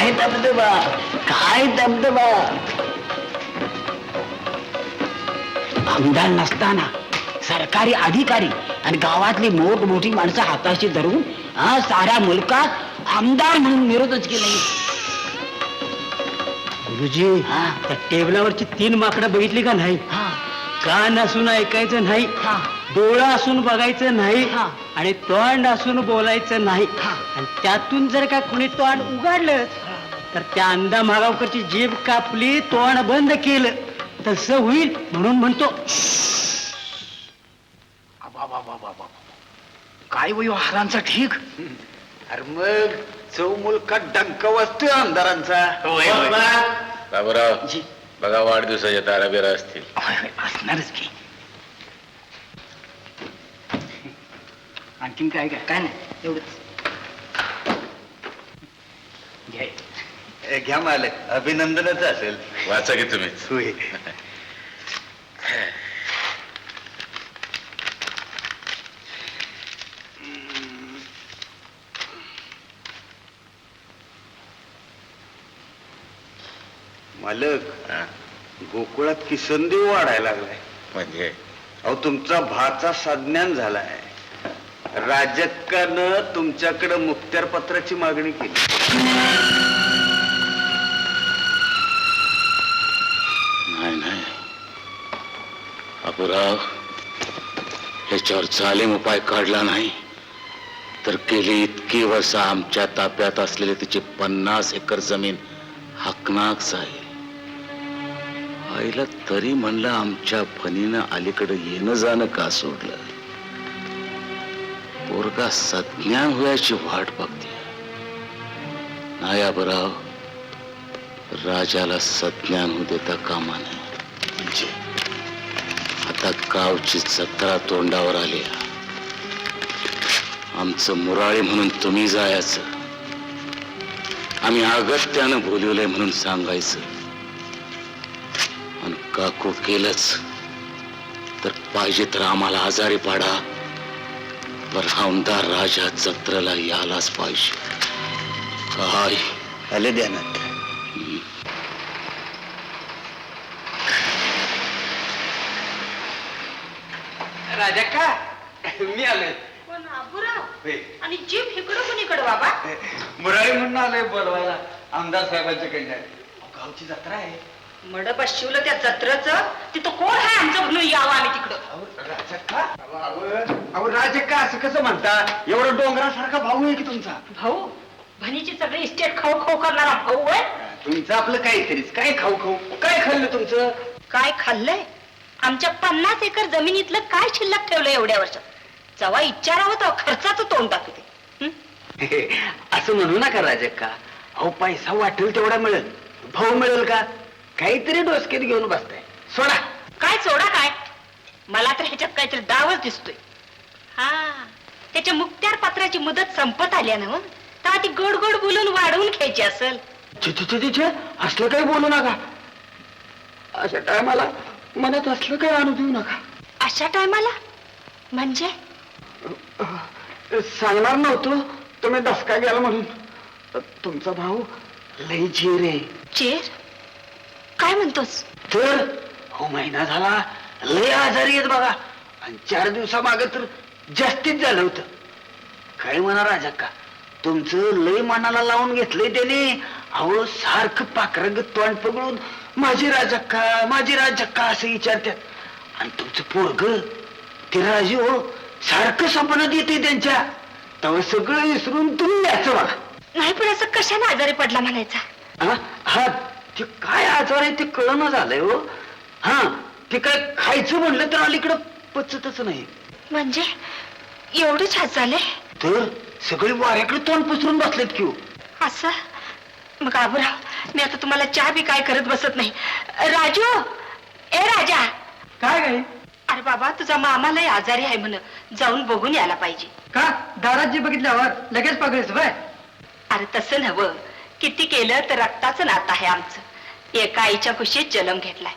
काय दबदबा? काय दबदबा? आमदार नसताना सरकारी अधिकारी आणि गावातली मोठमोठी माणसं हाताशी धरून हा साऱ्या मुलकात आमदार म्हणून विरोधच केले. गुरुजी हा. त्या टेबलावरची तीन माकडं बघितली का नाही? हा. कान असून ऐकायचं नाही डोळा असून बघायचं नाही हा. आणि तोंड असून बोलायचं नाही. हा. आणि त्यातून जर का कुणी तोंड उघडलं तर त्या अंदा मागावकरची जीभ कापली तोंड बंद केलं. तसं होईल म्हणून म्हणतो. काय वयो हारांचा ठीक? अरे मग चौ मुलकात डंक वाजतोय आमदारांचा. बाबूराव जी. बघा वाढदिवसाच्या तारा बिरा असतील. होय, होय, असणारच की. आणखीन काय काय? काय नाही एवढंच. घ्या मालक अभिनंदनच असेल. वाचा की तुम्हीच होय. मालक हा, गोकुळात किसनदेव वाढायला लागलाय. म्हणजे? अहो तुमचा भाचा सज्ञान झालाय. राजक्कानं तुमच्याकडे मुक्त्यार पत्राची मागणी केली. बाबूराव याच्यावर चालेम उपाय काढला नाही. तर गेली इतकी वर्ष आमच्या ताब्यात असलेली तिची पन्नास एकर जमीन हकनाक जाईल आईला तरी म्हणलं आमच्या फणीनं अलीकडे येणं जाणं का सोडलं. पोरगा सज्ञान होयाची वाट बघते नाया बराव राजाला सज्ञान होऊ देता कामा नये. म्हणजे? आता गावची जत्रा तोंडावर आली. आमचं मुराळे म्हणून तुम्ही जायचं. आम्ही अगत्यानं बोलवलंय म्हणून सांगायचं. आणि काकू केलंच. तर पाहिजे तर आम्हाला आजारी पाडा. पर आमदार राजा जत्रेला यायलाच पाहिजे. काय? आले ध्यानात राजा का मी आलोय. पण आबुराव होय. आणि जीप इकडं कुणीकडं बाबा? मुरारी म्हणून आलोय बोलवायला. आमदार साहेबांच्या कडनं गावची जत्रा आहे. मडप शिवलं त्या जत्रचं? तिथं कोण आहे आमचं म्हणून यावं आम्ही तिकडं? अहो, राजक्का अहो, अहो राजक्का असं कसं म्हणता? एवढा डोंगरासारखा भाऊ आहे की तुमचा? भाऊ? भणीची सगळी इस्टेट खाऊ खाऊ करणारा भाऊ आहे? तुमचं आपलं काहीतरीच. काय खाऊ खाऊ? काय खाल्लं तुमचं? काय खाल्लंय? आमच्या पन्नास एकर जमिनीतलं काय शिल्लक ठेवलं एवढ्या वर्षात? जेव्हा इच्छारावं तेव्हा खर्चाचं तोंड टाकते हं? असं म्हणू नका राजक्का. अहो पैसा वाटेल तेवढा मिळेल. भाऊ मिळेल का? काहीतरी डोसक्यात घेऊन बसताय. सोडा. काय सोडा काय? मला तर ह्याच्यात काहीतरी डावच दिसतोय. हा त्याच्या मुक्त्यार पत्राची मुदत संपत आल्या ना तेव्हा ती गोड गोड बोलून वाढवून घ्यायची असेल. असलं काही बोलू नका. अशा टायमाला मनात असलं काही आणू देऊ नका. अशा टायमाला? म्हणजे? सांगणार नव्हतो तुम्ही दसका गेला म्हणून. तुमचा भाऊ लई झीर आहे. चेर काय म्हणतोस? तर हो महिना झाला लय आजारी आहेत बघा. आणि चार दिवसामागे तर जास्तीच झालं होतं. काय म्हणा राजक्का तुमचं लय मनाला लावून घेतलंय त्याने. अहो सारखं पाखरंग तोंड पगळून माझी राजक्का माझी राजक्का असं विचारतात? आणि तुमचं पोरग ते राजू हो सारखं स्वप्नात येते त्यांच्या. तेव्हा सगळं विसरून तुम्ही याचं बघा. नाही पण असं कशाने आजारी पडला म्हणायचा? हा हा ते काय आजार आहे ते कळणं झालंय हो. हा ते काय खायचं म्हणलं तर अलीकडं पचतच नाही. म्हणजे? एवढे छात झाले तर सगळे वाऱ्याकडे तोंड पसरून बसलेत की हो. असं? मग आबुराव मी आता तुम्हाला चहा बी काय करत बसत नाही. राजू ए राजा. काय काय अरे बाबा तुझा मामा लय आजारी आहे म्हण. जाऊन बघून यायला पाहिजे. का? दारात जी बघितल्यावर लगेच बाय अरे तसं नवं किती केलं तर रक्ताचं नातं आहे आमचं. एका आईच्या कुशीत जन्म घेतलाय.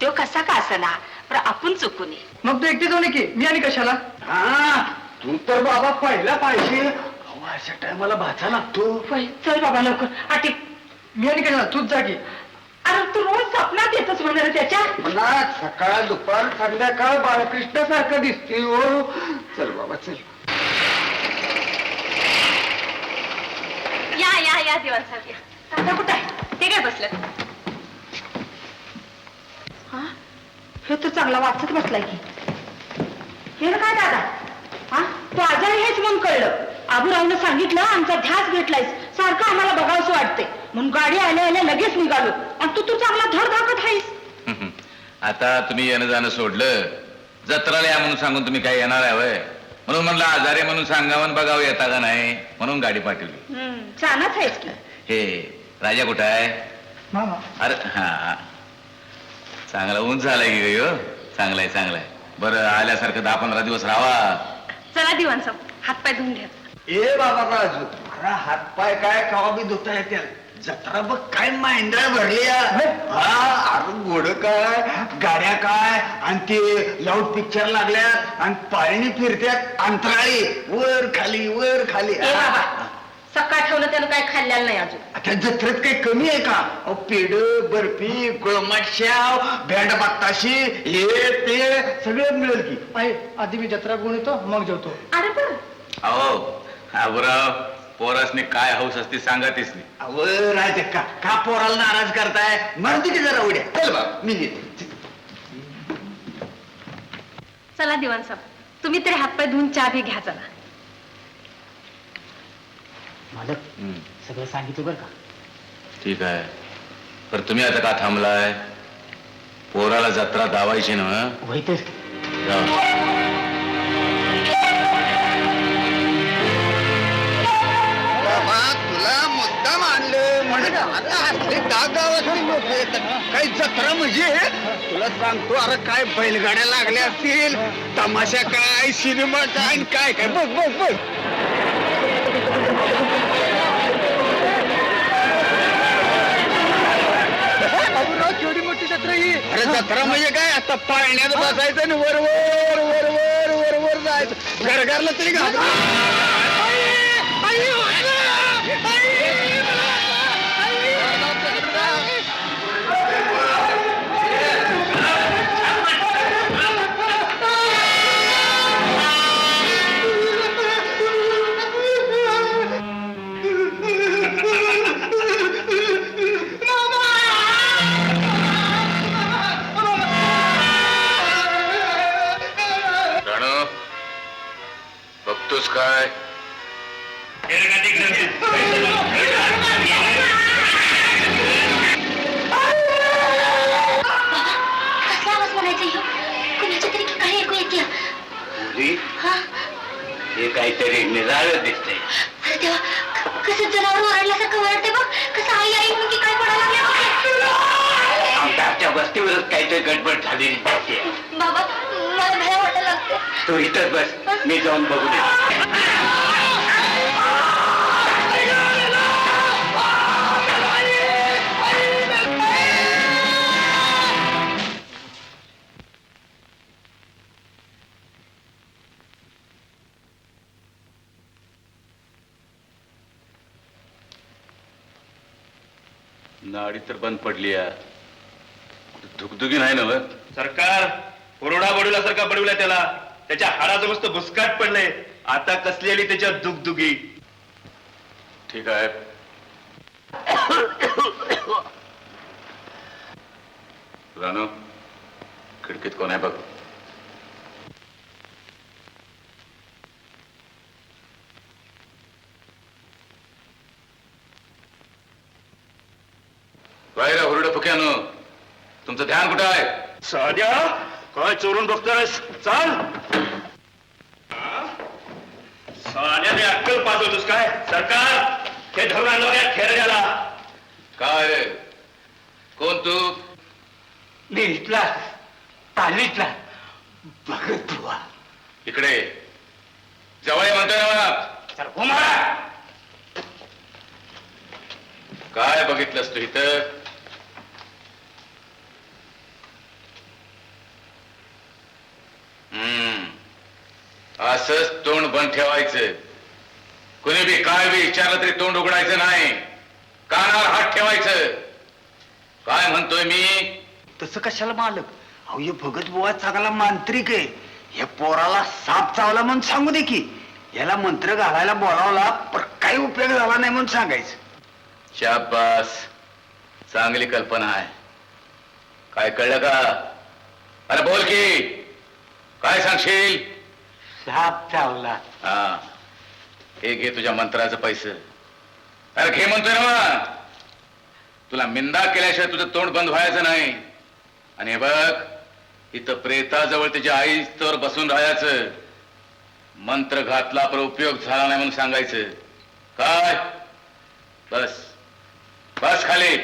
तो कसा का असना पण आपण चुकू नये. मग तू एकटी जाऊ की? मी आणि कशाला? हा तू तर बाबा पहिला पाहिजे. अहो, अशा टायमाला भाचा लागतो. चल बाबा लवकर. आटी मी आणि तूच जागी. अरे तू रोज स्वप्नात येतच म्हणा त्याच्या? मला सकाळ दुपार संध्याकाळ बाळकृष्ण सारखं दिसते हो. चल बाबा चल. या या या दिवस आता कुठं आहे? ते काय बसलं हा? हे तर चांगला वाचत बसलाय की. हे ना काय दादा? हा? तू आजारी आहेस म्हणून कळलं. आबूरावनं सांगितलं आमचा ध्यास भेटलायस. सारखं आम्हाला बघावंसं वाटते म्हणून गाडी आल्या आल्या लगेच निघालो. आणि तू तू चांगला धड धाकत आहेस. आता तुम्ही येणं जाणं सोडलं. जत्राला या म्हणून सांगून तुम्ही काय येणार आहे होय? म्हणून म्हणलं आजारी म्हणून सांगावं बघावं येता का नाही म्हणून गाडी पाठवली. हम्म, छानच आहेस की. हे राजा कुठं आहे? मामा. अरे हा चांगला उंच झालाय की गं ह्यो? चांगलाय चांगलाय. बरं आल्यासारखं दहा पंधरा दिवस राहा. चला दिवाण साहेब हातपाय धुवून घ्या. ए बाबा राजू अरे हातपाय काय कवा बी धुता येते जत्रा बघ काय भरल्या. हा अरे घोड काय गाड्या काय आणि ते लाऊड पिक्चर लागल्यात आणि पाळणी फिरत्यात अंतराळी. वर खाली वर खाली. ए बाबा सकाळ ठेवलं त्यानं काय खाल्लेलं नाही अजून? आता जत्रेत काही कमी आहे का? अहो, पेड बर्फी गुळमट शाव भेंड बत्ताशी हे ते सगळं मिळेल की. आहे आधी मी जत्रा गुण येतो मग जेवतो. अरे पण अहो आबुराव पोरासनी काय हौस असते सांगा तीच नाही अव राजक्का का पोराला नाराज करताय? मरते की जरा उड्या. चल बा. मी येते. चला दिवाण साहेब तुम्ही तरी हातपाय धुवून चहा बी घ्या चला. मालक हम्म, सगळं सांगितलं बरं का? ठीक आहे. पण तुम्ही आता का थांबलाय? पोराला जत्रा दावायची ना होईतच. जावा. लोक येतात काही जत्रा म्हणजे तुला सांगतो अरे काय बैलगाड्या लागल्या असतील? तमाशा काय? सिनेमा काय? काय काय? बघ बघ बघ. केवढी मोठी जत्रा ही. अरे जत्रा म्हणजे काय? आता पाळण्यात बसायचं आणि वर वर वर वर वर वर जायचं. घरघरला तरी घाबरून बघतोस काय कसा आवाज म्हणायचा ह्यो कुणाच्या तरी काही ऐकू येते हा? हे काहीतरी निराळ अरे क- कसं जनावर ओरडल्यासारखं ओरडते बघ. कसं आई आई म्हणून की काय पडायला लागल्या बघ. आमच्या वस्तीवरच काहीतरी गडबड झाली बाबा मला तू इथंच बस. मी जाऊन बघू दे. नाडी तर बंद पडली आहे धुकधुकी नाही ना बघ सरकार कोरोना बडवल्यासारखा बडवला त्याला. त्याच्या हाडाचं मस्त भुसकाट पडले आता कसलेली त्याच्या दुगदुगी. ठीक आहे. रानू खिडकीत कोण आहे बघ. राहिला हुरड फुक्यानं तुमचं ध्यान कुठं आहे? साध्या? काय चोरून बघतोयस? चाल. साध्या ते अक्कल पाजवतोस काय? सरकार हे धरून आणलं या खेरड्याला. काय कोण तू? मी इथला तालीतला भगत बुवा इकडे. जवळ ये म्हणतोय ना मला काय बघितलंस तू इथं? असंच तोंड बंद ठेवायचं. कोणी बी काय बी विचारलं तरी तोंड उघडायचं नाही. कानावर हात ठेवायचं. काय म्हणतोय मी? तसं कशाला मालक? अहो हे भगत बुवा चांगला मांत्रिक आहे. या पोराला साप चावला म्हणून सांगू दे की. याला मंत्र घालायला बोलावला पण काही उपयोग झाला नाही म्हणून सांगायचं. शाबास. चांगली कल्पना आहे. काय कळलं का? अरे बोल की. काय सांगशील? साप चावला हा. हे घे तुझ्या मंत्राचं पैसे. अरे घे म्हणतोय ना मग. तुला मिंदा केल्याशिवाय तुझं तोंड बंद व्हायचं नाही. आणि हे बघ इथं प्रेताजवळ आई स्तर बसून राहायचं. मंत्र घातला पण उपयोग झाला नाही म्हणून सांगायचं. काय? बस. बस खाली.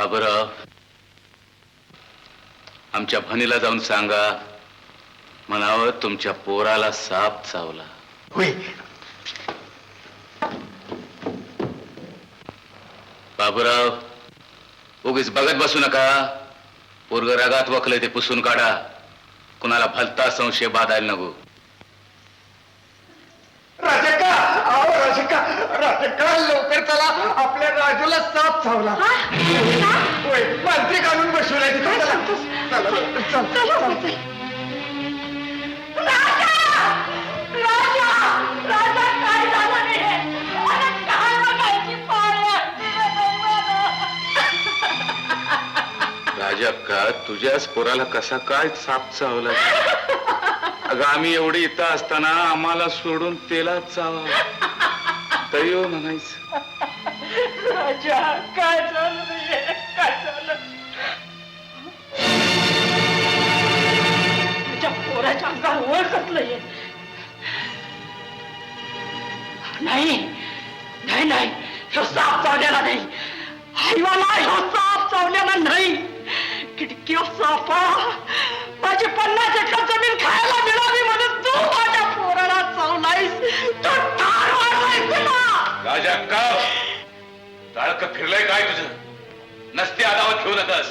हा बरं. आमच्या भनीला जाऊन सांगा. म्हणावं तुमच्या पोराला साप चावला. होय. बाबूराव उगीच बघत बसू नका. पोरग रगात वकलंय ते पुसून काढा. कुणाला भलता संशय बाधायला नको राजक्का अहो राजक्का राजक्का लवकर चला आपल्या राजूला साप चावला. होय मांत्रिक आणून बसवलाय तिथे. चला. चला लवकर, चल, चल. राजा! का तुझ्याच पोराला कसा काय साप चावला? अगं आम्ही एवढी इथं असताना आम्हाला सोडून तेला चावा. तरी हो म्हणायचं राजा काय झालं तुझे काय झालं तुझ्या पोराच्या अंगावर वर कसलंय नाही नाही नाही ह्यो साप चावलेला नाही हैवाला ह्यो साप चावलेला नाही किटकी सापा माझी पन्नास एकर टाळक फिरलंय काय तुझं? नसते आदावत घेऊ नकस.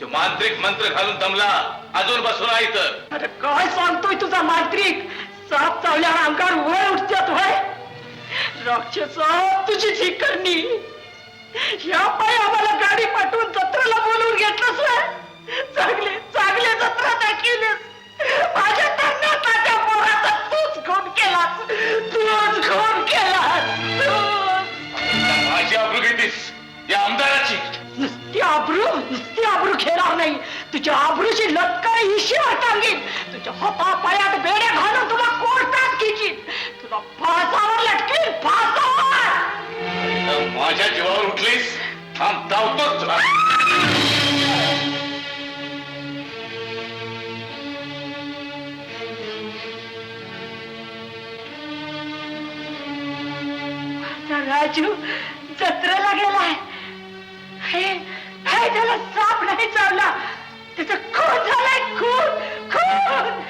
तो मांत्रिक मंत्र घालून दमला. अजून बसून आहे तर अरे काय सांगतोय तुझा मांत्रिक? साप चावल्यावर अंगार वर उठत्यात होय? राक्षस तुझी झिकरणी करणी या पाय आम्हाला गाडी पाठवून जत्रेला बोलवून घेतलं Santaltotto. राजू जत्रेला गेलाय. हे हे त्याला साप नाही चावला. त्याचं खून झालाय खून खून.